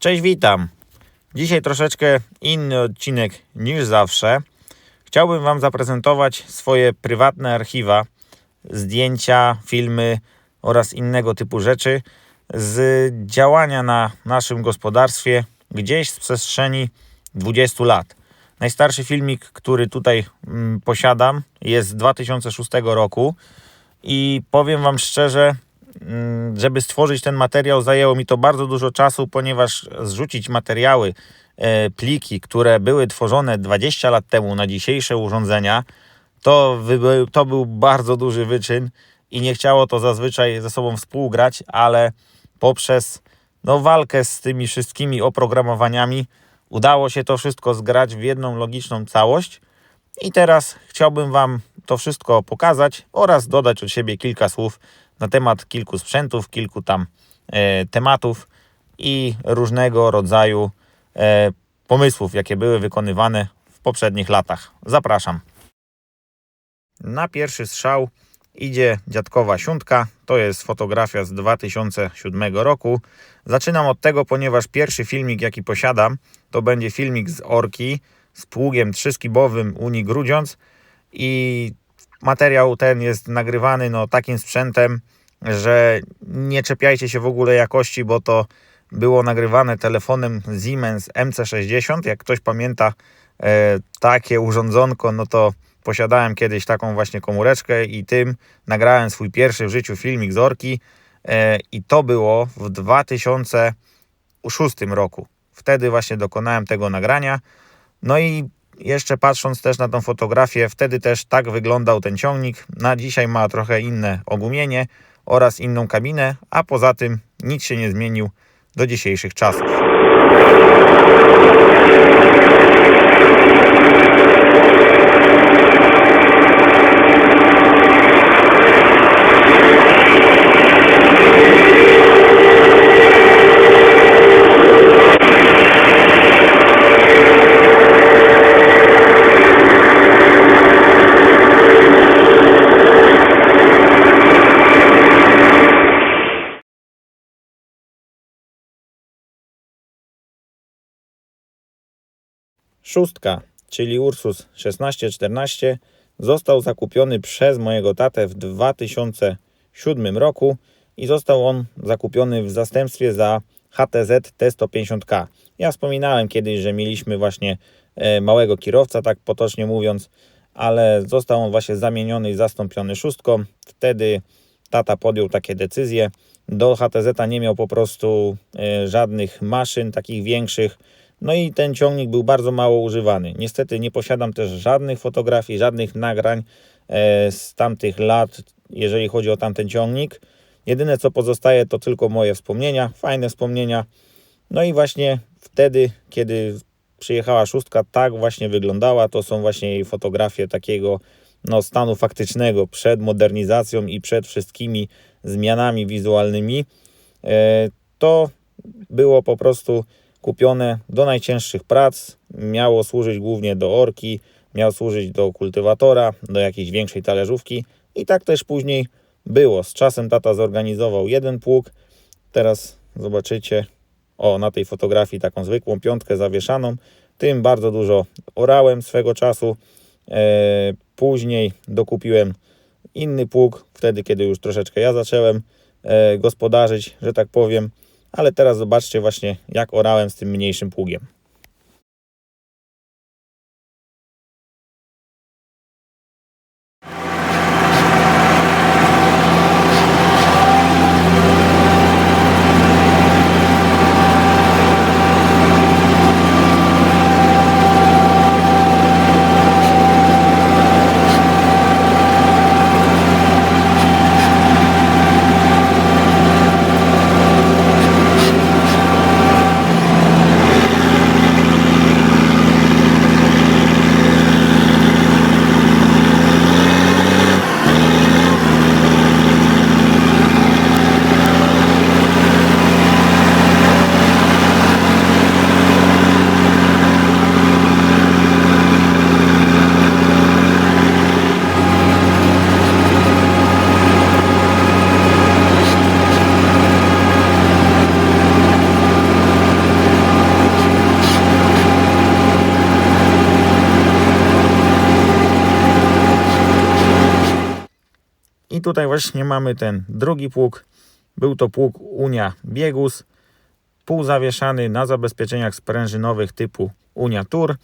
Cześć, witam. Dzisiaj troszeczkę inny odcinek niż zawsze. Chciałbym Wam zaprezentować swoje prywatne archiwa, zdjęcia, filmy oraz innego typu rzeczy z działania na naszym gospodarstwie gdzieś z przestrzeni 20 lat. Najstarszy filmik, który tutaj mm, posiadam, jest z 2006 roku i powiem Wam szczerze, żeby stworzyć ten materiał, zajęło mi to bardzo dużo czasu, ponieważ zrzucić materiały, e, pliki, które były tworzone 20 lat temu na dzisiejsze urządzenia, to, to był bardzo duży wyczyn i nie chciało to zazwyczaj ze sobą współgrać, ale poprzez no, walkę z tymi wszystkimi oprogramowaniami udało się to wszystko zgrać w jedną logiczną całość. I teraz chciałbym Wam to wszystko pokazać oraz dodać od siebie kilka słów na temat kilku sprzętów, kilku tam e, tematów i różnego rodzaju e, pomysłów, jakie były wykonywane w poprzednich latach. Zapraszam. Na pierwszy strzał idzie dziadkowa siuntka. To jest fotografia z 2007 roku. Zaczynam od tego, ponieważ pierwszy filmik, jaki posiadam, to będzie filmik z Orki z pługiem trzyskibowym Unii Grudziądz i materiał ten jest nagrywany no, takim sprzętem, że nie czepiajcie się w ogóle jakości, bo to było nagrywane telefonem Siemens MC60. Jak ktoś pamięta e, takie urządzonko, no to posiadałem kiedyś taką właśnie komóreczkę i tym nagrałem swój pierwszy w życiu filmik z Orki e, i to było w 2006 roku. Wtedy właśnie dokonałem tego nagrania. No i jeszcze patrząc też na tą fotografię, wtedy też tak wyglądał ten ciągnik. Na dzisiaj ma trochę inne ogumienie oraz inną kabinę, a poza tym nic się nie zmienił do dzisiejszych czasów. Szóstka, czyli Ursus 1614, został zakupiony przez mojego tatę w 2007 roku i został on zakupiony w zastępstwie za HTZ T150K. Ja wspominałem kiedyś, że mieliśmy właśnie e, małego kierowca, tak potocznie mówiąc, ale został on właśnie zamieniony i zastąpiony szóstką. Wtedy tata podjął takie decyzje. Do HTZ nie miał po prostu e, żadnych maszyn takich większych. No i ten ciągnik był bardzo mało używany. Niestety nie posiadam też żadnych fotografii, żadnych nagrań e, z tamtych lat, jeżeli chodzi o tamten ciągnik. Jedyne co pozostaje to tylko moje wspomnienia, fajne wspomnienia. No i właśnie wtedy, kiedy przyjechała szóstka, tak właśnie wyglądała. To są właśnie jej fotografie takiego no, stanu faktycznego przed modernizacją i przed wszystkimi zmianami wizualnymi. E, to było po prostu kupione do najcięższych prac. Miało służyć głównie do orki, miało służyć do kultywatora, do jakiejś większej talerzówki i tak też później było. Z czasem tata zorganizował jeden pług. Teraz zobaczycie, o na tej fotografii taką zwykłą piątkę zawieszaną. Tym bardzo dużo orałem swego czasu. E, później dokupiłem inny pług, wtedy kiedy już troszeczkę ja zacząłem e, gospodarzyć, że tak powiem. Ale teraz zobaczcie właśnie jak orałem z tym mniejszym pługiem. Tutaj właśnie mamy ten drugi pług. Był to pług Unia Biegus, półzawieszany na zabezpieczeniach sprężynowych typu Unia Tour.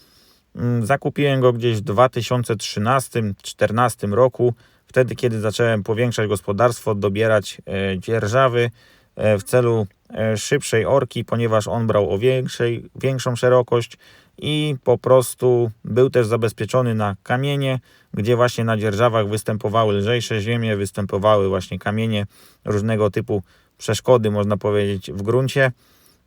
Mm, Zakupiłem go gdzieś w 2013-2014 roku, wtedy kiedy zacząłem powiększać gospodarstwo, dobierać e, dzierżawy e, w celu szybszej orki, ponieważ on brał o większej, większą szerokość i po prostu był też zabezpieczony na kamienie, gdzie właśnie na dzierżawach występowały lżejsze ziemie, występowały właśnie kamienie, różnego typu przeszkody, można powiedzieć, w gruncie.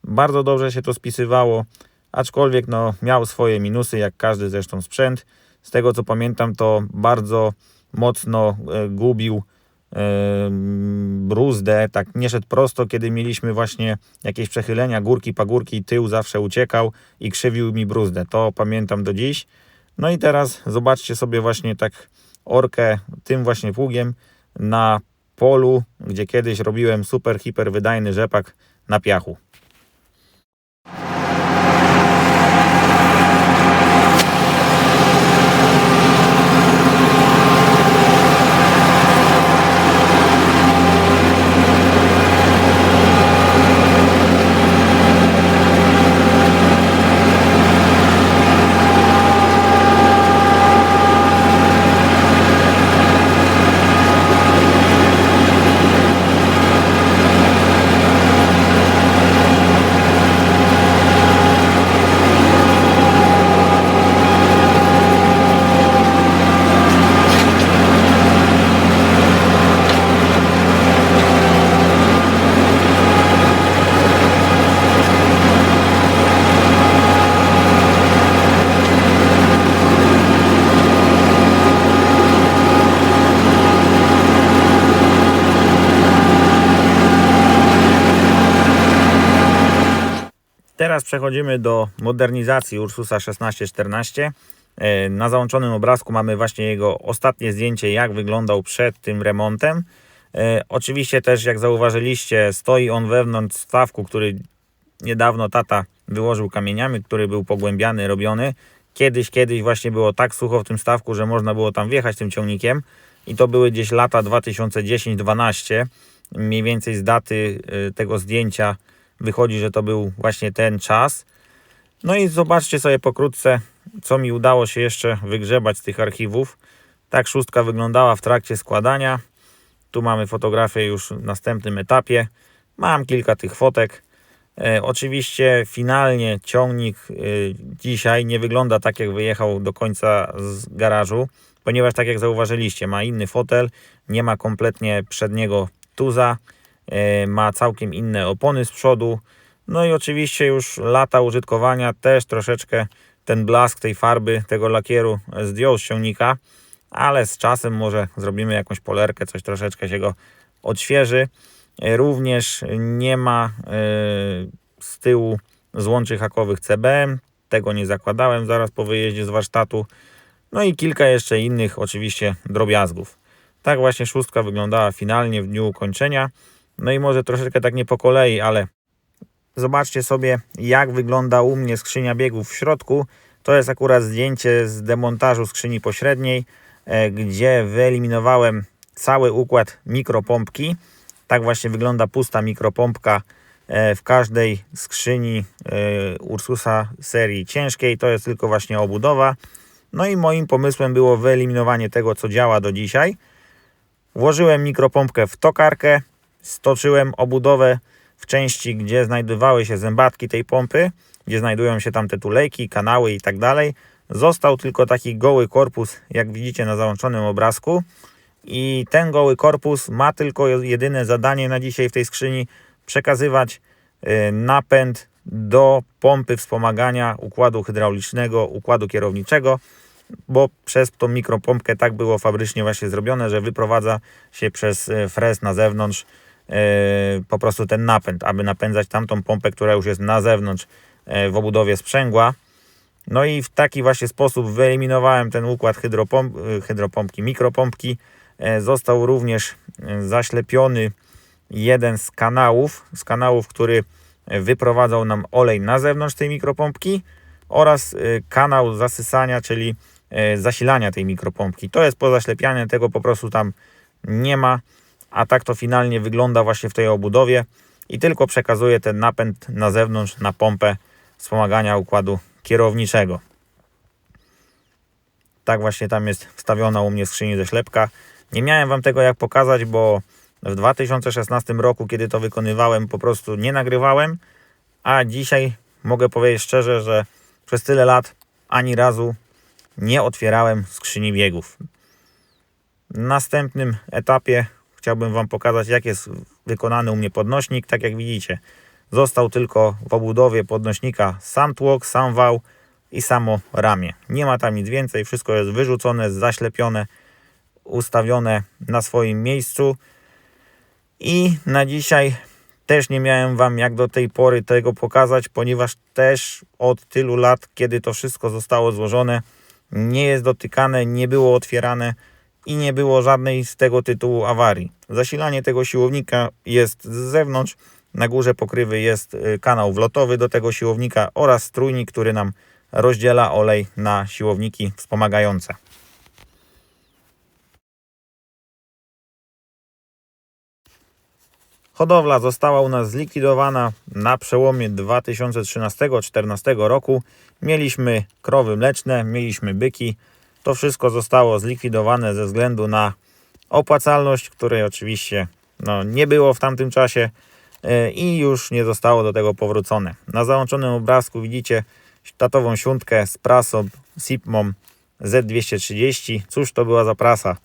Bardzo dobrze się to spisywało, aczkolwiek no, miał swoje minusy, jak każdy zresztą sprzęt. Z tego co pamiętam, to bardzo mocno e, gubił e, bruzdę, tak nie szedł prosto, kiedy mieliśmy właśnie jakieś przechylenia, górki, pagórki, tył zawsze uciekał i krzywił mi bruzdę. To pamiętam do dziś. No i teraz zobaczcie sobie właśnie tak orkę tym właśnie pługiem na polu, gdzie kiedyś robiłem super, hiper wydajny rzepak na piachu. Teraz przechodzimy do modernizacji Ursusa 1614. E, Na załączonym obrazku mamy właśnie jego ostatnie zdjęcie, jak wyglądał przed tym remontem. E, Oczywiście też, jak zauważyliście, stoi on wewnątrz stawku, który niedawno tata wyłożył kamieniami, który był pogłębiany, robiony. Kiedyś, kiedyś właśnie było tak sucho w tym stawku, że można było tam wjechać tym ciągnikiem i to były gdzieś lata 2010-12. Mniej więcej z daty y, tego zdjęcia wychodzi, że to był właśnie ten czas. No i zobaczcie sobie pokrótce, co mi udało się jeszcze wygrzebać z tych archiwów. Tak szóstka wyglądała w trakcie składania. Tu mamy fotografię już w następnym etapie. Mam kilka tych fotek. E, oczywiście finalnie ciągnik e, dzisiaj nie wygląda tak jak wyjechał do końca z garażu, ponieważ tak jak zauważyliście ma inny fotel, nie ma kompletnie przedniego tuza, ma całkiem inne opony z przodu. No i oczywiście już lata użytkowania też troszeczkę ten blask tej farby, tego lakieru zdjął z ciągnika, ale z czasem może zrobimy jakąś polerkę, coś troszeczkę się go odświeży. E, Również nie ma e, z tyłu złączy hakowych CBM. Tego nie zakładałem zaraz po wyjeździe z warsztatu. No i kilka jeszcze innych oczywiście drobiazgów. Tak właśnie szóstka wyglądała finalnie w dniu ukończenia. No i może troszeczkę tak nie po kolei, ale zobaczcie sobie jak wygląda u mnie skrzynia biegów w środku. To jest akurat zdjęcie z demontażu skrzyni pośredniej, e, gdzie wyeliminowałem cały układ mikropompki. Tak właśnie wygląda pusta mikropompka e, w każdej skrzyni e, Ursusa serii ciężkiej. To jest tylko właśnie obudowa. No i moim pomysłem było wyeliminowanie tego, co działa do dzisiaj. Włożyłem mikropompkę w tokarkę, stoczyłem obudowę w części, gdzie znajdowały się zębatki tej pompy, gdzie znajdują się tam te tulejki, kanały i tak dalej. Został tylko taki goły korpus, jak widzicie na załączonym obrazku. I ten goły korpus ma tylko jedyne zadanie na dzisiaj w tej skrzyni przekazywać y, napęd do pompy wspomagania układu hydraulicznego, układu kierowniczego, bo przez tą mikropompkę tak było fabrycznie właśnie zrobione, że wyprowadza się przez y, frez na zewnątrz po prostu ten napęd, aby napędzać tamtą pompę, która już jest na zewnątrz y, w obudowie sprzęgła. No i w taki właśnie sposób wyeliminowałem ten układ hydropomp, y, hydropompki, mikropompki. Został również zaślepiony jeden z kanałów, z kanałów, który wyprowadzał nam olej na zewnątrz tej mikropompki oraz kanał zasysania, czyli zasilania tej mikropompki. To jest pozaślepianie tego po prostu tam nie ma, a tak to finalnie wygląda właśnie w tej obudowie i tylko przekazuje ten napęd na zewnątrz na pompę wspomagania układu kierowniczego. Tak właśnie tam jest wstawiona u mnie skrzyni ze ślepka. Nie miałem Wam tego jak pokazać, bo w 2016 roku, kiedy to wykonywałem, po prostu nie nagrywałem, a dzisiaj mogę powiedzieć szczerze, że przez tyle lat ani razu nie otwierałem skrzyni biegów. W następnym etapie chciałbym Wam pokazać, jak jest wykonany u mnie podnośnik. Tak jak widzicie, został tylko w obudowie podnośnika sam tłok, sam wał i samo ramię. Nie ma tam nic więcej, wszystko jest wyrzucone, zaślepione, ustawione na swoim miejscu. I na dzisiaj też nie miałem Wam jak do tej pory tego pokazać, ponieważ też od tylu lat, kiedy to wszystko zostało złożone, nie jest dotykane, nie było otwierane i nie było żadnej z tego tytułu awarii. Zasilanie tego siłownika jest z zewnątrz. Na górze pokrywy jest y, kanał wlotowy do tego siłownika oraz strójnik, który nam rozdziela olej na siłowniki wspomagające. Hodowla została u nas zlikwidowana na przełomie 2013-2014 roku. Mieliśmy krowy mleczne, mieliśmy byki. To wszystko zostało zlikwidowane ze względu na opłacalność, której oczywiście no, nie było w tamtym czasie e, i już nie zostało do tego powrócone. Na załączonym obrazku widzicie tatową siuntkę z prasą Sipmom Z230. Cóż to była za prasa?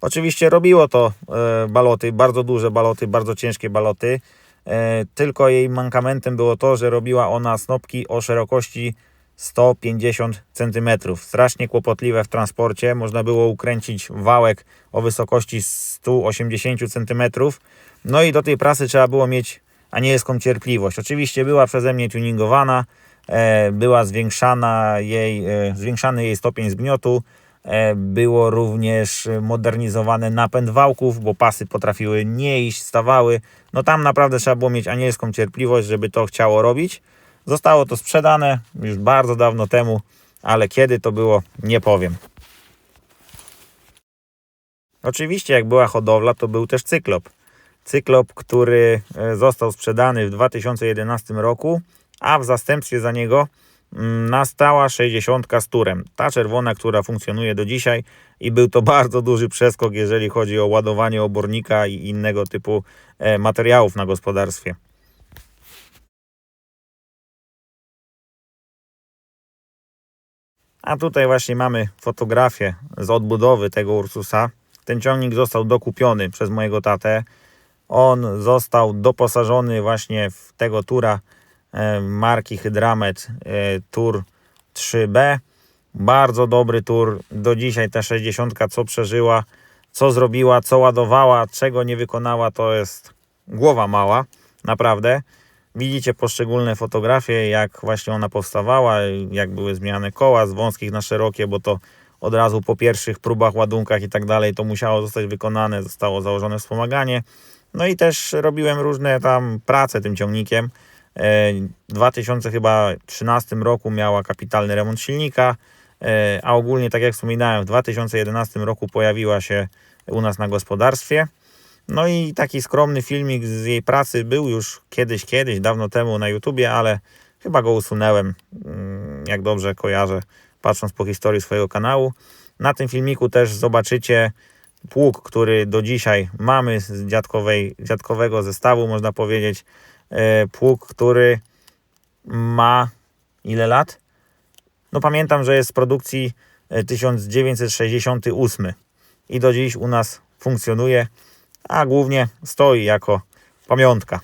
Oczywiście robiło to e, baloty, bardzo duże baloty, bardzo ciężkie baloty. E, tylko jej mankamentem było to, że robiła ona snopki o szerokości 150 cm. Strasznie kłopotliwe w transporcie. Można było ukręcić wałek o wysokości 180 cm. No i do tej prasy trzeba było mieć anielską cierpliwość. Oczywiście była przeze mnie tuningowana, e, była zwiększana jej, zwiększany jej stopień zgniotu. Było również modernizowany napęd wałków, bo pasy potrafiły nie iść, stawały. No tam naprawdę trzeba było mieć anielską cierpliwość, żeby to chciało robić. Zostało to sprzedane już bardzo dawno temu, ale kiedy to było, nie powiem. Oczywiście, jak była hodowla, to był też cyklop. Cyklop, który e, został sprzedany w 2011 roku, a w zastępstwie za niego mm, nastała 60 z turem. Ta czerwona, która funkcjonuje do dzisiaj i był to bardzo duży przeskok, jeżeli chodzi o ładowanie obornika i innego typu e, materiałów na gospodarstwie. A tutaj właśnie mamy fotografię z odbudowy tego Ursusa. Ten ciągnik został dokupiony przez mojego tatę. On został doposażony właśnie w tego tura e, marki Hydramet e, Tour 3B. Bardzo dobry tur. Do dzisiaj ta 60 co przeżyła, co zrobiła, co ładowała, czego nie wykonała, to jest głowa mała. Naprawdę. Widzicie poszczególne fotografie, jak właśnie ona powstawała, jak były zmieniane koła z wąskich na szerokie, bo to od razu po pierwszych próbach, ładunkach i tak dalej to musiało zostać wykonane, zostało założone wspomaganie. No i też robiłem różne tam prace tym ciągnikiem. E, w 2013 roku miała kapitalny remont silnika, e, a ogólnie, tak jak wspominałem, w 2011 roku pojawiła się u nas na gospodarstwie. No i taki skromny filmik z jej pracy był już kiedyś, kiedyś, dawno temu na YouTubie, ale chyba go usunęłem, mm, jak dobrze kojarzę, patrząc po historii swojego kanału. Na tym filmiku też zobaczycie pług, który do dzisiaj mamy z dziadkowej, dziadkowego zestawu, można powiedzieć. E, pług, który ma ile lat? No pamiętam, że jest z produkcji 1968 e, i do dziś u nas funkcjonuje a głównie stoi jako pamiątka.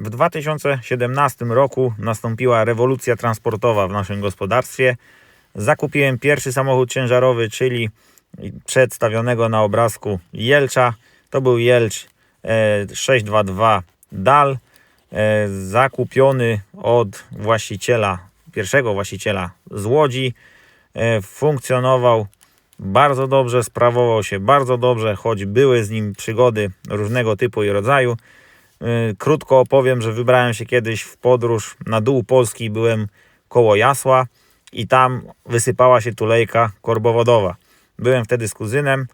W 2017 roku nastąpiła rewolucja transportowa w naszym gospodarstwie. Zakupiłem pierwszy samochód ciężarowy, czyli przedstawionego na obrazku Jelcza. To był Jelcz e, 622 DAL, e, zakupiony od właściciela, pierwszego właściciela z Łodzi. E, funkcjonował bardzo dobrze, sprawował się bardzo dobrze, choć były z nim przygody różnego typu i rodzaju. E, Krótko opowiem, że wybrałem się kiedyś w podróż na dół Polski, byłem koło Jasła i tam wysypała się tulejka korbowodowa. Byłem wtedy z kuzynem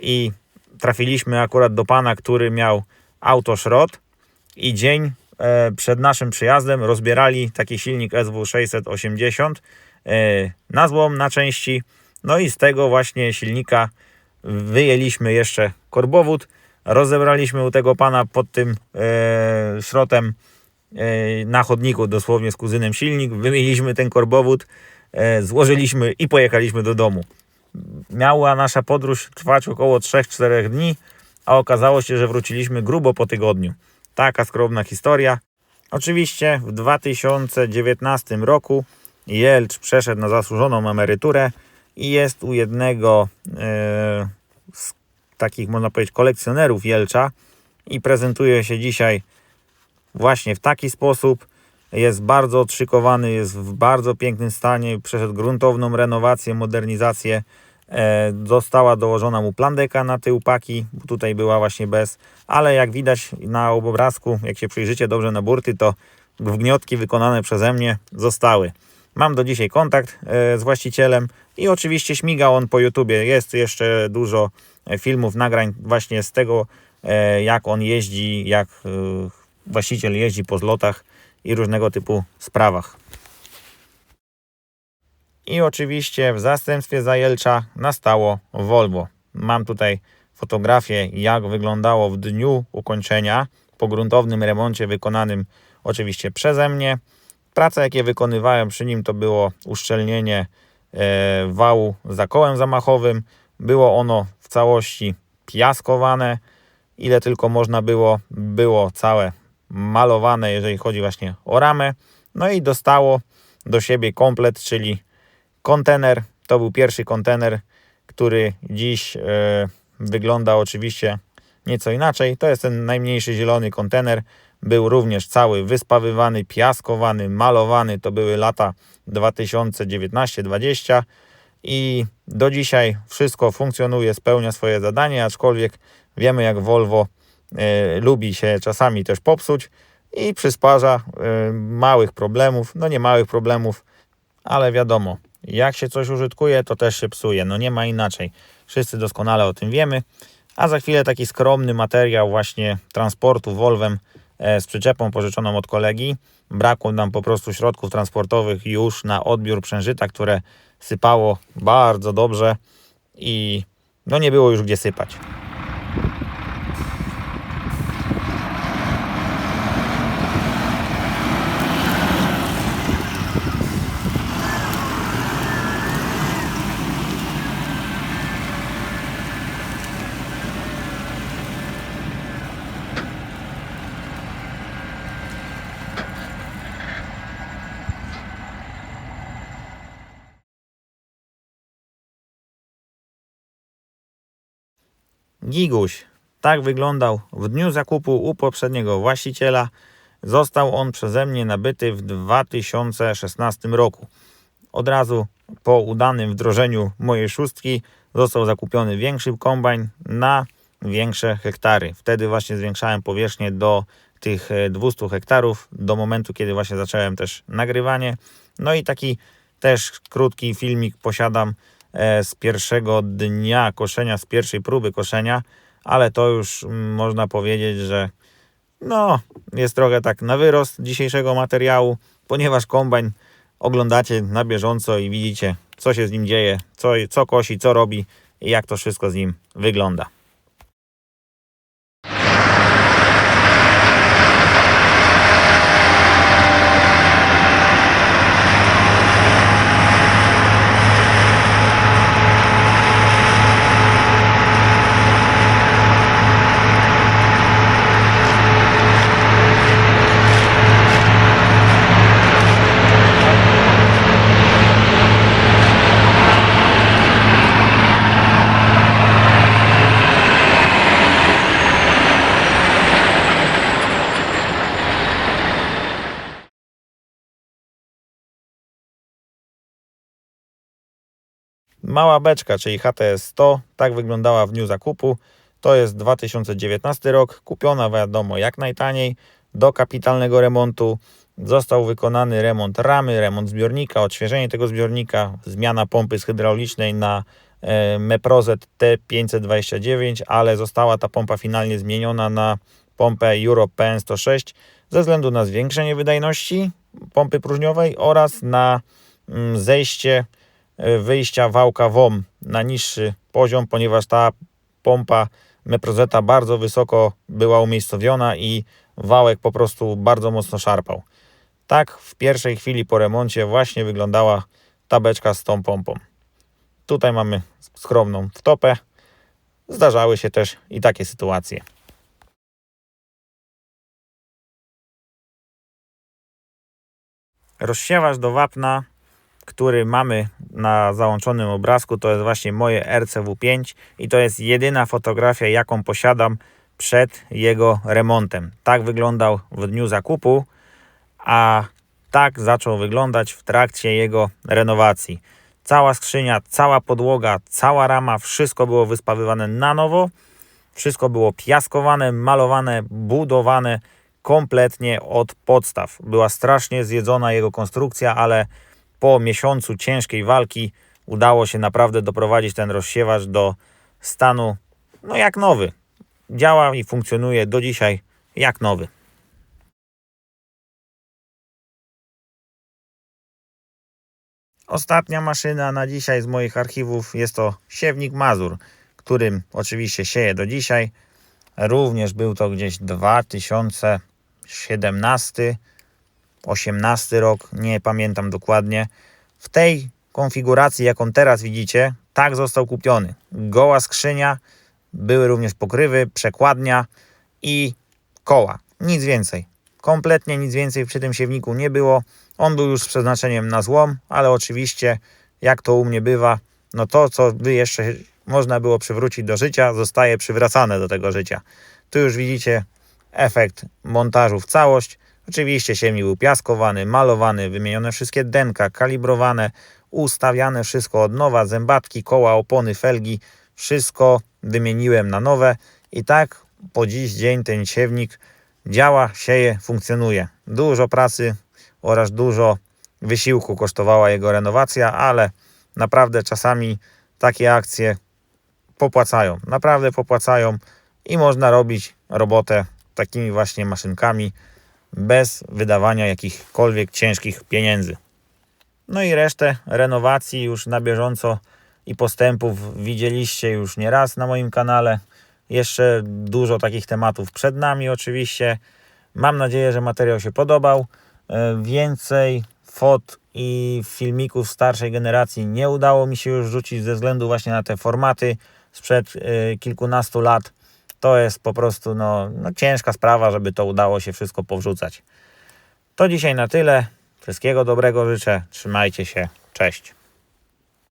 i trafiliśmy akurat do pana, który miał autoszrot i dzień e, przed naszym przyjazdem rozbierali taki silnik SW680 e, na złom, na części. No i z tego właśnie silnika wyjęliśmy jeszcze korbowód, rozebraliśmy u tego pana pod tym e, szrotem e, na chodniku dosłownie z kuzynem silnik, wymieniliśmy ten korbowód, e, złożyliśmy i pojechaliśmy do domu. Miała nasza podróż trwać około 3-4 dni, a okazało się, że wróciliśmy grubo po tygodniu. Taka skromna historia. Oczywiście w 2019 roku Jelcz przeszedł na zasłużoną emeryturę i jest u jednego e, takich, można powiedzieć, kolekcjonerów Jelcza i prezentuje się dzisiaj właśnie w taki sposób. Jest bardzo odszykowany, jest w bardzo pięknym stanie, przeszedł gruntowną renowację, modernizację. E, została dołożona mu plandeka na tył paki, tutaj była właśnie bez, ale jak widać na obrazku, jak się przyjrzycie dobrze na burty, to wgniotki wykonane przeze mnie zostały. Mam do dzisiaj kontakt e, z właścicielem i oczywiście śmiga on po YouTubie. Jest jeszcze dużo filmów, nagrań właśnie z tego, e, jak on jeździ, jak e, właściciel jeździ po zlotach i różnego typu sprawach. I oczywiście w zastępstwie Zajelcza nastało Volvo. Mam tutaj fotografię, jak wyglądało w dniu ukończenia po gruntownym remoncie wykonanym oczywiście przeze mnie. Prace, jakie wykonywałem przy nim, to było uszczelnienie e, wału za kołem zamachowym. Było ono całości piaskowane, ile tylko można było. Było całe malowane, jeżeli chodzi właśnie o ramę. No i dostało do siebie komplet, czyli kontener. To był pierwszy kontener, który dziś e, wygląda oczywiście nieco inaczej. To jest ten najmniejszy zielony kontener. Był również cały wyspawywany, piaskowany, malowany. To były lata 2019-2020 i do dzisiaj wszystko funkcjonuje, spełnia swoje zadanie, aczkolwiek wiemy jak Volvo e, lubi się czasami też popsuć i przysparza e, małych problemów, no nie małych problemów, ale wiadomo, jak się coś użytkuje, to też się psuje, no nie ma inaczej. Wszyscy doskonale o tym wiemy, a za chwilę taki skromny materiał właśnie transportu Volvem e, z przyczepą pożyczoną od kolegi. Brakło nam po prostu środków transportowych już na odbiór przężyta, które sypało bardzo dobrze i no nie było już gdzie sypać. Giguś. Tak wyglądał w dniu zakupu u poprzedniego właściciela. Został on przeze mnie nabyty w 2016 roku. Od razu po udanym wdrożeniu mojej szóstki został zakupiony większy kombajn na większe hektary. Wtedy właśnie zwiększałem powierzchnię do tych 200 hektarów, do momentu, kiedy właśnie zacząłem też nagrywanie. No i taki też krótki filmik posiadam z pierwszego dnia koszenia, z pierwszej próby koszenia, ale to już mm, można powiedzieć, że no, jest trochę tak na wyrost dzisiejszego materiału, ponieważ kombajn oglądacie na bieżąco i widzicie, co się z nim dzieje, co, co kosi, co robi i jak to wszystko z nim wygląda. Mała beczka, czyli HTS 100, tak wyglądała w dniu zakupu. To jest 2019 rok, kupiona wiadomo jak najtaniej, do kapitalnego remontu. Został wykonany remont ramy, remont zbiornika, odświeżenie tego zbiornika, zmiana pompy z hydraulicznej na e, Meprozet T529, ale została ta pompa finalnie zmieniona na pompę Euro PN106 ze względu na zwiększenie wydajności pompy próżniowej oraz na mm, zejście wyjścia wałka WOM na niższy poziom, ponieważ ta pompa Meprozeta bardzo wysoko była umiejscowiona i wałek po prostu bardzo mocno szarpał. Tak w pierwszej chwili po remoncie właśnie wyglądała ta beczka z tą pompą. Tutaj mamy skromną wtopę. Zdarzały się też i takie sytuacje. Rozsiewacz do wapna, który mamy na załączonym obrazku, to jest właśnie moje RCW5 i to jest jedyna fotografia, jaką posiadam przed jego remontem. Tak wyglądał w dniu zakupu, a tak zaczął wyglądać w trakcie jego renowacji. Cała skrzynia, cała podłoga, cała rama, wszystko było wyspawywane na nowo. Wszystko było piaskowane, malowane, budowane kompletnie od podstaw. Była strasznie zjedzona jego konstrukcja, ale po miesiącu ciężkiej walki udało się naprawdę doprowadzić ten rozsiewacz do stanu, no jak nowy. Działa i funkcjonuje do dzisiaj jak nowy. Ostatnia maszyna na dzisiaj z moich archiwów jest to siewnik Mazur, którym oczywiście sieję do dzisiaj. Również był to gdzieś 2017, 18 rok, nie pamiętam dokładnie. W tej konfiguracji, jaką teraz widzicie, tak został kupiony. Goła skrzynia, były również pokrywy, przekładnia i koła. Nic więcej. Kompletnie nic więcej przy tym siewniku nie było. On był już z przeznaczeniem na złom, ale oczywiście, jak to u mnie bywa, no to, co by jeszcze można było przywrócić do życia, zostaje przywracane do tego życia. Tu już widzicie efekt montażu w całość. Oczywiście siewnik był piaskowany, malowany, wymienione wszystkie denka, kalibrowane, ustawiane wszystko od nowa, zębatki, koła, opony, felgi, wszystko wymieniłem na nowe i tak po dziś dzień ten siewnik działa, sieje, funkcjonuje. Dużo pracy oraz dużo wysiłku kosztowała jego renowacja, ale naprawdę czasami takie akcje popłacają. Naprawdę popłacają i można robić robotę takimi właśnie maszynkami bez wydawania jakichkolwiek ciężkich pieniędzy. No i resztę renowacji już na bieżąco i postępów widzieliście już nieraz na moim kanale. Jeszcze dużo takich tematów przed nami, oczywiście. Mam nadzieję, że materiał się podobał. E, Więcej fot i filmików starszej generacji nie udało mi się już rzucić ze względu właśnie na te formaty sprzed e, kilkunastu lat. To jest po prostu no, no ciężka sprawa, żeby to udało się wszystko powrzucać. To dzisiaj na tyle. Wszystkiego dobrego życzę. Trzymajcie się. Cześć.